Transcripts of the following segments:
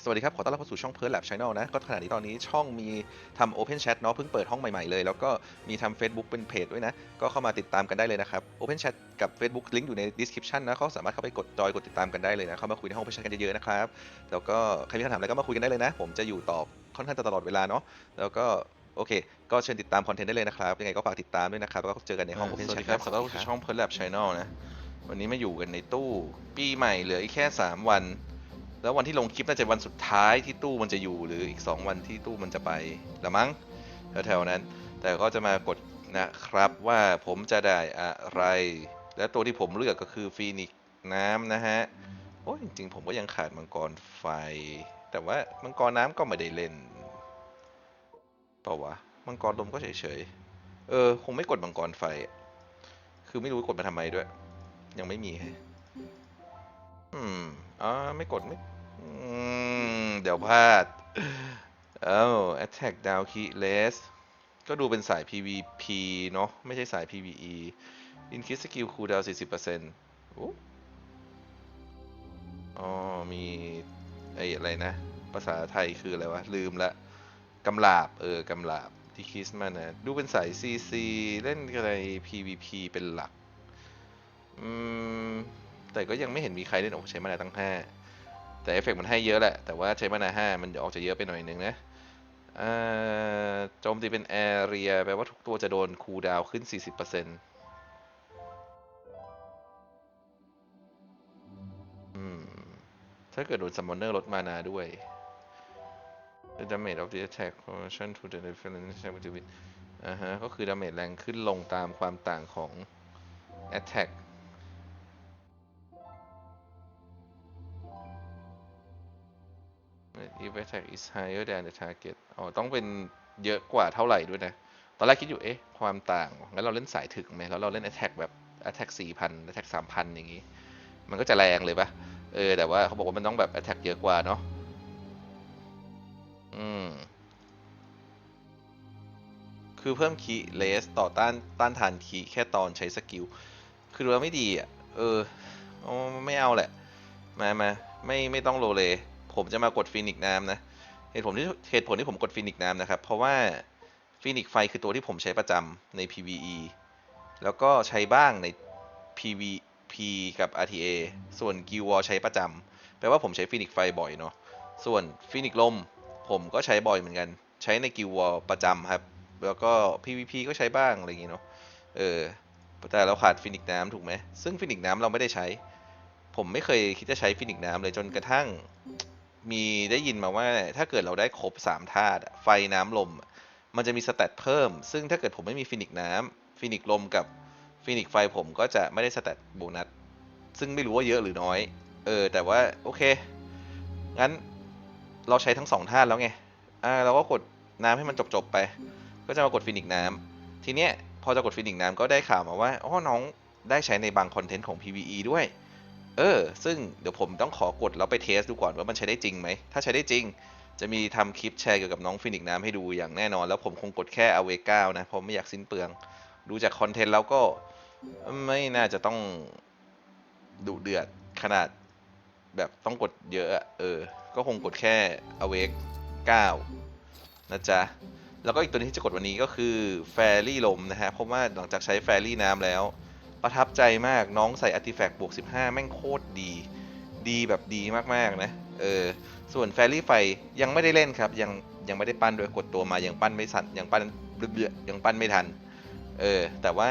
เคสวัสดีครับ ขอต้อนรับเข้าสู่ช่องเพิร์ลแลบช n แนลนะ ก็ขณะนี้ตอนนี้ช่องมีทำ Open Chat เนาะเพิ่งเปิดห้องใหม่ ๆ เลย แล้วก็มีทำ Facebook เป็นเพจด้วยนะ ก็เข้ามาติดตามกันได้เลยนะครับ Open Chat กับ Facebook ลิงก์อยู่ใน description นะก็สามารถเข้าไปกดจอยกดติดตามกันได้เลยนะ เข้ามาคุยในห้อง Open Chat กันเยอะๆนะครับ แล้วก็ใครมีคำถามอะไรก็มาคุยกันได้เลยนะ ผมจะอยู่ตอบค่อนข้างจะตลอดเวลาเนาะ แล้วก็โอเค ก็เชิญติดตามคอนเทนต์ได้เลยนะครับ ยังไงก็ฝากติดตามด้วยนะครับแล้วก็เจอกันในห้อง Open สวัส Chat ดีครับขอต้อนรับสู่ช่องเพิร์ลแลบช n แนลนะ วันนี้มาอยู่กันในตู้ ปีใหม่เหลืออีกแค่ 3 วัน แล้ววันที่ลงคลิปน่าจะวันสุดท้ายที่ตู้มันจะอยู่หรืออีก 2 วันที่ตู้มันจะไปละมั้งแถวๆนั้น แต่ก็จะมากดนะครับว่าผมจะได้อะไร และตัวที่ผมเลือกก็คือฟีนิกซ์น้ำนะฮะโอ้จริงๆผมก็ยังขาดมังกรไฟ แต่ว่ามังกรน้ำก็ไม่ได้เล่นเปล่าวะมังกรลมก็เฉยๆเออคงไม่กดมังกรไฟ คือไม่รู้กดมาทำไมด้วย ยังไม่มีฮะอืมอ่าไม่กดไม่ เดี๋ยวพลาด เอ้า attack down key less ก็ดูเป็นสาย PVP เนาะไม่ใช่สาย PVE increase skill cooldown 40%อ๋อ มีไอ้อะไรนะ ภาษาไทยคืออะไรวะ ลืมละกำลาบ เออกำลาบที่คิสมานะ ดูเป็นสาย CC เล่นอะไร PVP เป็นหลัก อืม แต่ก็ยังไม่เห็นมีใครเล่นโอ้ใช้มานาตั้ง5 แต่เอฟเฟกต์มันให้เยอะแหละ แต่ว่าใช้มานา5มันออกจะเยอะไปหน่อยนึงนะโจมตีเป็นแอเรียแปลว่าทุกตัวจะโดนคูลดาวขึ้น 40%อืม ถ้าเกิดโดนซัมมอนเนอร์ลดมานาด้วย The damage of the attack proportion to the different attack with อ่าฮะ ก็คือดาเมจแรงขึ้นลงตามความต่างของ attack if attack is higher than the target อ๋อต้องเป็นเยอะกว่าเท่าไหร่ด้วยนะ ตอนแรกคิดอยู่ เอ๊ะ ความต่าง งั้นเราเล่นสายถึกไหมแล้วเราเล่น attack แบบ attack 4,000 attack 3,000 อย่างงี้ มันก็จะแรงเลยปะเออ แต่ว่าเขาบอกว่ามันต้องแบบ attack เยอะกว่าเนาะ อืม คือเพิ่มคีเลสต่อต้านต้านทานคีแค่ตอนใช้สกิล คือดูแล้วไม่ดีอะ เออ ไม่เอาแหละ มามาไม่ไม่ต้องโลเล ผมจะมากดฟีนิกซ์น้ำนะเหตุผลที่เหตุผลที่ผมกดฟีนิกซ์น้ำนะครับ เพราะว่าฟีนิกซ์ไฟคือตัวที่ผมใช้ประจำใน PVE แล้วก็ใช้บ้างใน PVP กับ RTA ส่วน Guild War ใช้ประจำแปลว่าผมใช้ฟีนิกซ์ไฟบ่อยเนาะส่วนฟีนิกซ์ลมผมก็ใช้บ่อยเหมือนกัน ใช้ใน Guild War ประจำครับ แล้วก็ PVP ก็ใช้บ้างอะไรอย่างงี้เนาะเออแต่เราขาดฟินิกซ์น้ำถูกไหมซึ่งฟินิกซ์น้ำเราไม่ได้ใช้ ผมไม่เคยคิดจะใช้ฟินิกซ์น้ำเลยจนกระทั่ง มีได้ยินมาว่าถ้าเกิดเราได้ครบ3ธาตุไฟน้ำลม มันจะมีสเตตเพิ่ม ซึ่งถ้าเกิดผมไม่มีฟินิกน้ำฟินิกลมกับฟินิกไฟผมก็จะไม่ได้สเตตโบนัส ซึ่งไม่รู้ว่าเยอะหรือน้อย เออ แต่ว่าโอเค งั้นเราใช้ทั้งสองธาตุแล้วไง อ่าเราก็กดน้ำให้มันจบๆไป ก็จะมากดฟินิกน้ำทีเนี้ยพอจะกดฟินิกน้ำก็ได้ข่าวมาว่าอ๋อน้องได้ใช้ในบางคอนเทนต์ของ PVE ด้วย เออ ซึ่งเดี๋ยวผมต้องขอกดแล้วไปเทสดูก่อนว่ามันใช้ได้จริงไหม ถ้าใช้ได้จริง จะมีทำคลิปแชร์เกี่ยวกับน้องฟินิกซ์น้ำให้ดูอย่างแน่นอน แล้วผมคงกดแค่อเวก้านะ เพราะไม่อยากสิ้นเปลือง ดูจากคอนเทนต์แล้วก็ไม่น่าจะต้องดุเดือดขนาดแบบต้องกดเยอะอะเออ ก็คงกดแค่อเวกเก้านะจ๊ะ แล้วก็อีกตัวนี้ที่จะกดวันนี้ก็คือแฟรี่ลมนะฮะ เพราะว่าหลังจากใช้แฟรี่น้ำแล้ว ประทับใจมากน้องใส่อาร์ติแฟกต์บวก 15 แม่งโคตรดี ดีแบบดีมากๆนะ เออ ส่วนแฟรี่ไฟยังไม่ได้เล่นครับ ยังยังไม่ได้ปั้นโดยกดตัวมา ยังปั้นไม่สันยังปั้นเบื่อยังปั้นไม่ทัน เออ แต่ว่า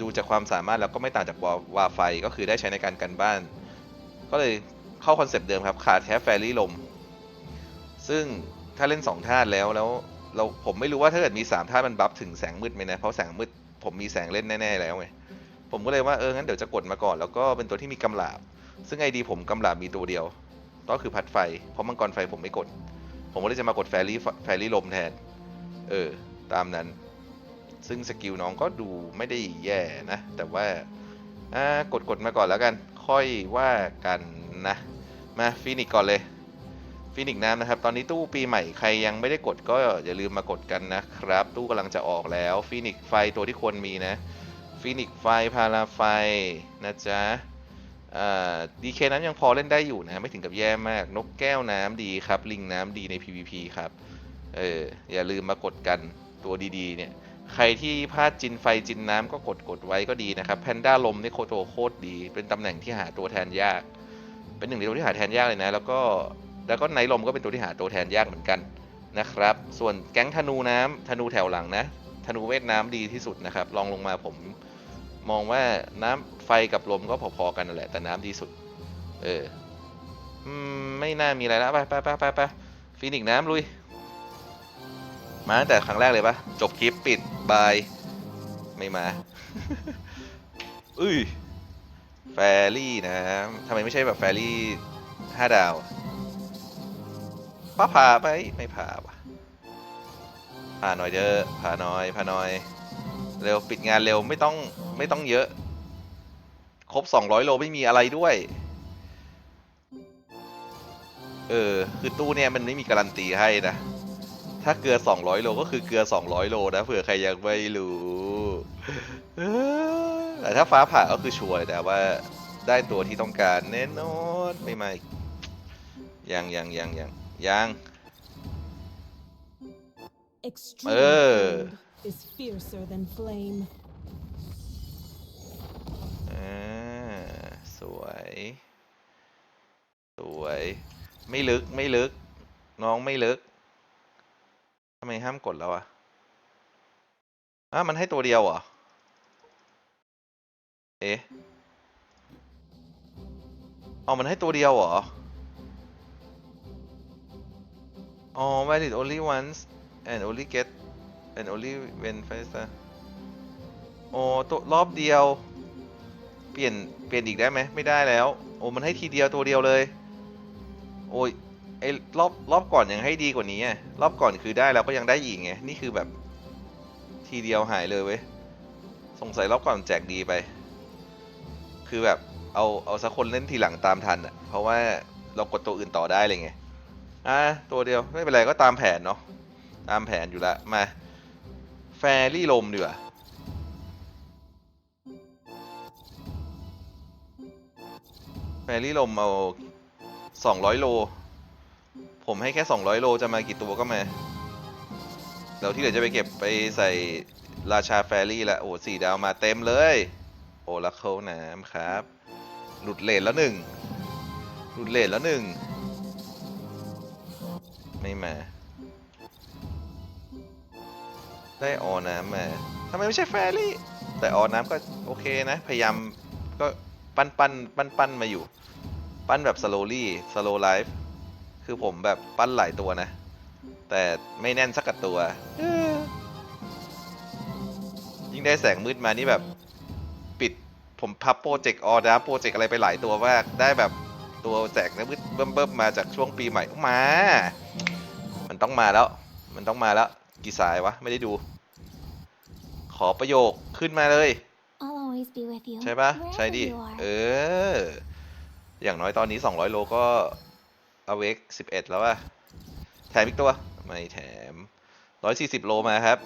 ดูจากความสามารถแล้วก็ไม่ต่างจากวาวาไฟก็คือได้ใช้ในการกันบ้าน ก็เลยเข้าคอนเซปต์เดิมครับ ขาดแค่แฟรี่ลม ซึ่งถ้าเล่นสองธาตุแล้วแล้วเราผมไม่รู้ว่าถ้าเกิดมีสามธาตุมันบัฟถึงแสงมืดไหมนะ เพราะแสงมืดผมมีแสงเล่นแน่ ๆ แล้วไง ผมก็เลยว่าเอองั้นเดี๋ยวจะกดมาก่อน แล้วก็เป็นตัวที่มีกำลาบ ซึ่งไอดีผมกำลาบมีตัวเดียว ก็คือพัดไฟ เพราะมังกรไฟผมไม่กด ผมก็เลยจะมากดแฟรี่แฟรี่ลมแทน เออ ตามนั้น ซึ่งสกิลน้องก็ดูไม่ได้แย่นะ แต่ว่า อ่ากดกดมาก่อนแล้วกัน ค่อยว่ากันนะ มาฟินิกก่อนเลยฟินิกน้ำนะครับ ตอนนี้ตู้ปีใหม่ใครยังไม่ได้กดก็อย่าลืมมากดกันนะครับ ตู้กำลังจะออกแล้วฟินิกไฟตัวที่ควรมีนะ ฟินิกไฟ พาราไฟ นะจ๊ะดีเคนั้นยังพอเล่นได้อยู่นะ ไม่ถึงกับแย่มาก นกแก้วน้ำดีครับ ลิงน้ำดีใน PVP ครับ เออ อย่าลืมมากดกันตัวดีๆ เนี่ย ใครที่พลาดจินไฟจินน้ำก็กดกดไว้ก็ดีนะครับแพนด้าลมนี่โคโตโคตรดี เป็นตำแหน่งที่หาตัวแทนยาก เป็นหนึ่งในตัวที่หาแทนยากเลยนะ แล้วก็แล้วก็ไนลมก็เป็นตัวที่หาตัวแทนยากเหมือนกันนะครับ ส่วนแก๊งธนูน้ำธนูแถวหลังนะธนูเวทน้ำดีที่สุดนะครับลองลงมาผม มองว่าน้ำไฟกับลมก็พอๆกันนั่นแหละ แต่น้ำดีสุด เออไม่น่ามีอะไรแล้วไปไปไปไปไปฟีนิกน้ำลุย มาตั้งแต่ครั้งแรกเลยปะจบคลิปปิดบาย ไม่มาอุ้ยแฟรี่นะทำไมไม่ใช่แบบแฟรี่ห้าดาวป้าพาไปไม่พาวะพาหน่อยเด้อพาหน่อยพาหน่อย เร็วปิดงานเร็วไม่ต้อง ไม่ต้องเยอะ ครบ 200 โลไม่มีอะไรด้วย เออ คือตู้เนี่ยมันไม่มีการันตีให้นะ ถ้าเกลือ 200 โลก็คือเกลือ 200 โลนะเผื่อใครยังไม่รู้เออแต่ถ้าฟ้าผ่าก็คือชัวร์แต่ว่าได้ตัวที่ต้องการแน่นอนไม่มาอีกยังยังยังยังยัง Extreme Uh. cold is fiercer than flame. อ่ สวย สวย ไม่ลึกไม่ลึก น้องไม่ลึกทำไมห้ามกดแล้วอะอ้ามันให้ตัวเดียวเหรอ เอ๊ะเอามันให้ตัวเดียวเหรอ อ๋อ valid only once and only get and only when faster โอ้ตัวรอบเดียว ปลี่ยนเปลี่ยนอีกได้ไหมไม่ได้แล้ว โอ้มันให้ทีเดียวตัวเดียวเลย โอ้ยไอ้รอบรอบก่อนยังให้ดีกว่านี้อะรอบก่อนคือได้แล้วก็ยังได้อีกไงนี่คือแบบทีเดียวหายเลยเว้ยสงสัยรอบก่อนแจกดีไป คือแบบเอาเอาสักคนเล่นทีหลังตามทันอะ เพราะว่าเรากดตัวอื่นต่อได้เลยไงอะตัวเดียวไม่เป็นไรก็ตามแผนเนาะตามแผนอยู่ละมาแฟรี่ลมดีกว่า แฟรี่ลมเอาสองร้อยโล ผมให้แค่สองร้อยโลจะมากี่ตัวก็มาเดี๋ยวที่เหลือจะไปเก็บไปใส่ราชาแฟรี่ละโอ้สี่ดาวมาเต็มเลย โอลักเขาน้ำครับ หลุดเลนแล้วหนึ่งหลุดเลนแล้วหนึ่งไม่มา ได้ออน้ำมาทำไมไม่ใช่แฟรี่ แต่ออน้ำก็โอเคนะ พยายามก็ ปั้นปั้นปั้นปั้นมาอยู่ ปั้นแบบ slowly slow life คือผมแบบปั้นหลายตัวนะ แต่ไม่แน่นสักกับตัว ยิ่งได้แสงมืดมานี่แบบ ปิดผมพับโปรเจกต์ออดาโปรเจกต์อะไรไปหลายตัวมากได้แบบตัวแสงมืดเบิ่มๆมาจากช่วงปีใหม่มา มันต้องมาแล้ว มันต้องมาแล้ว กี่สายวะ ไม่ได้ดู ขอประโยคขึ้นมาเลย always be with you. ใช่ปะ wherever ใช่ดิ you are. เออ อย่างน้อยตอนนี้ 200 โลก็เอาเวก11 แล้วอะแถมอีกตัว ไม่แถม 140 โลมาครับ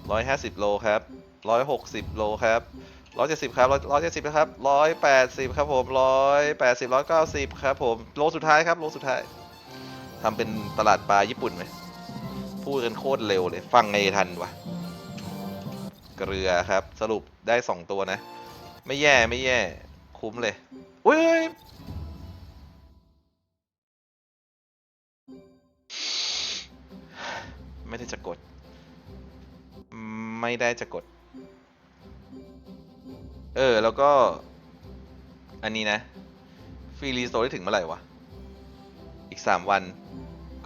150 โลครับ 160 โลครับ 170 ครับ 170นะครับ 180 ครับผม 180 190 ครับผม โลสุดท้ายครับ โลสุดท้าย ทำเป็นตลาดปลาญี่ปุ่นไหม พูดกันโคตรเร็วเลย ฟังไงทันวะ เกลือครับ สรุปได้ 2 ตัวนะ ไม่แย่ไม่แย่ คุ้มเลยอุ้ยไม่ได้จะกด ไม่ได้จะกด เออ แล้วก็ อันนี้นะ ฟรีรีโซได้ถึงเมื่อไหร่วะ อีก 3 วัน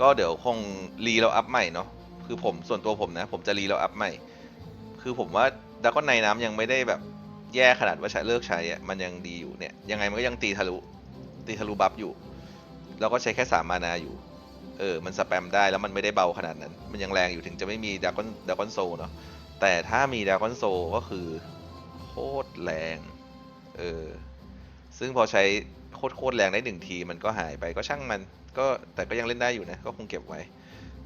ก็เดี๋ยวคงรีแล้วอัพใหม่เนาะคือผมส่วนตัวผมนะ ผมจะรีแล้วอัพใหม่ คือผมว่าดักก้อนในน้ำยังไม่ได้แบบแย่ขนาดว่าใช้เลิกใช้อะมันยังดีอยู่เนี่ย ยังไงมันก็ยังตีทะลุ ตีทะลุบัฟอยู่ แล้วก็ใช้แค่สามมานาอยู่ เออ มันสแปมได้แล้วมันไม่ได้เบาขนาดนั้น มันยังแรงอยู่ถึงจะไม่มีดากอนดากอนโซเนาะ แต่ถ้ามีดากอนโซก็คือโคตรแรง เออ ซึ่งพอใช้โคตรโคตรแรงได้หนึ่งทีมันก็หายไปก็ช่างมัน ก็แต่ก็ยังเล่นได้อยู่นะ ก็คงเก็บไว้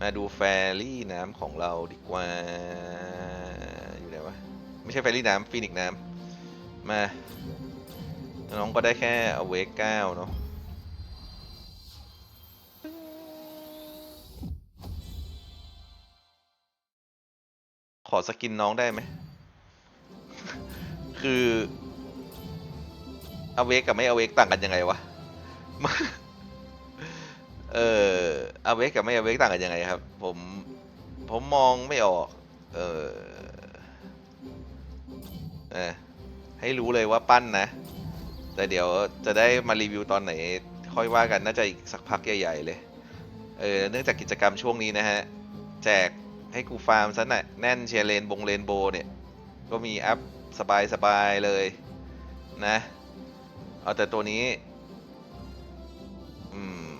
มาดูแฟรี่น้ำของเราดีกว่า ไม่ใช่แฟรี่น้ำฟีนิกซ์น้ำมา น้องก็ได้แค่อเวกเก้าเนาะขอสกินน้องได้ไหม คืออเวกกับไม่อเวกต่างกันยังไงวะ เอออเวกกับไม่อเวกต่างกันยังไงครับ ผม ผมมองไม่ออก เออ เออให้รู้เลยว่าปั้นนะ แต่เดี๋ยวจะได้มารีวิวตอนไหน ค่อยว่ากันน่าจะอีกสักพักใหญ่ ๆ เลย เออเนื่องจากกิจกรรมช่วงนี้นะฮะ แจกให้กูฟาร์มซะหน่ะแน่นเชียร์เลนบงเลนโบเนี่ย ก็มีอัพสบายๆเลยนะ เอาแต่ตัวนี้อืม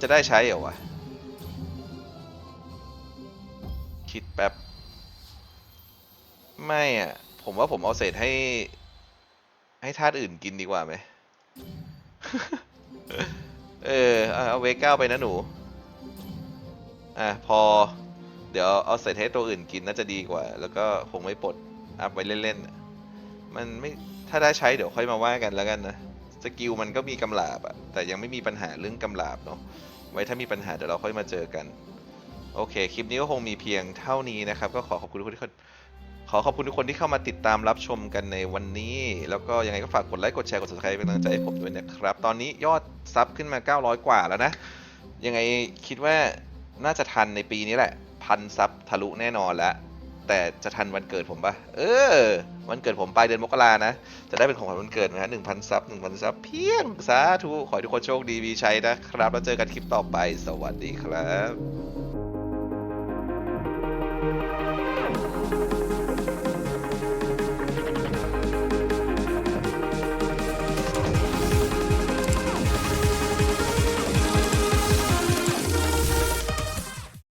จะได้ใช้เหรอวะ คิดแป๊บ ไม่อะ ผมว่าผมเอาเศษให้ ให้ธาตุอื่นกินดีกว่าไหม เออ เอาเวก้าไปนะหนู อะ พอ เดี๋ยวเอาเศษให้ตัวอื่นกินน่าจะดีกว่า แล้วก็คงไม่ปลดอัพไว้เล่นๆ มันไม่ ถ้าได้ใช้เดี๋ยวค่อยมาว่ากันแล้วกันนะ สกิลมันก็มีกำลาบอะแต่ยังไม่มีปัญหาเรื่องกำลาบเนาะ ไว้ถ้ามีปัญหาเดี๋ยวเราค่อยมาเจอกัน โอเค คลิปนี้ก็คงมีเพียงเท่านี้นะครับ ก็ขอขอบคุณทุกคนที่เข้า ขอขอบคุณทุกคนที่เข้ามาติดตามรับชมกันในวันนี้ แล้วก็ยังไงก็ฝากกดไลค์กดแชร์กด subscribe เป็นกำลังใจให้ผมด้วยนะครับ ตอนนี้ยอดซับขึ้นมา 900 กว่าแล้วนะ ยังไงคิดว่าน่าจะทันในปีนี้แหละ พันซับทะลุแน่นอนแล้ว แต่จะทันวันเกิดผมปะเออ วันเกิดผมปลายเดือนมกรานะ จะได้เป็นของขวัญวันเกิดนะฮะหนึ่งพันซับหนึ่งพันซับเพียงสาธุขอให้ทุกคนโชคดีมีชัยนะครับ แล้วเจอกันคลิปต่อไป สวัสดีครับ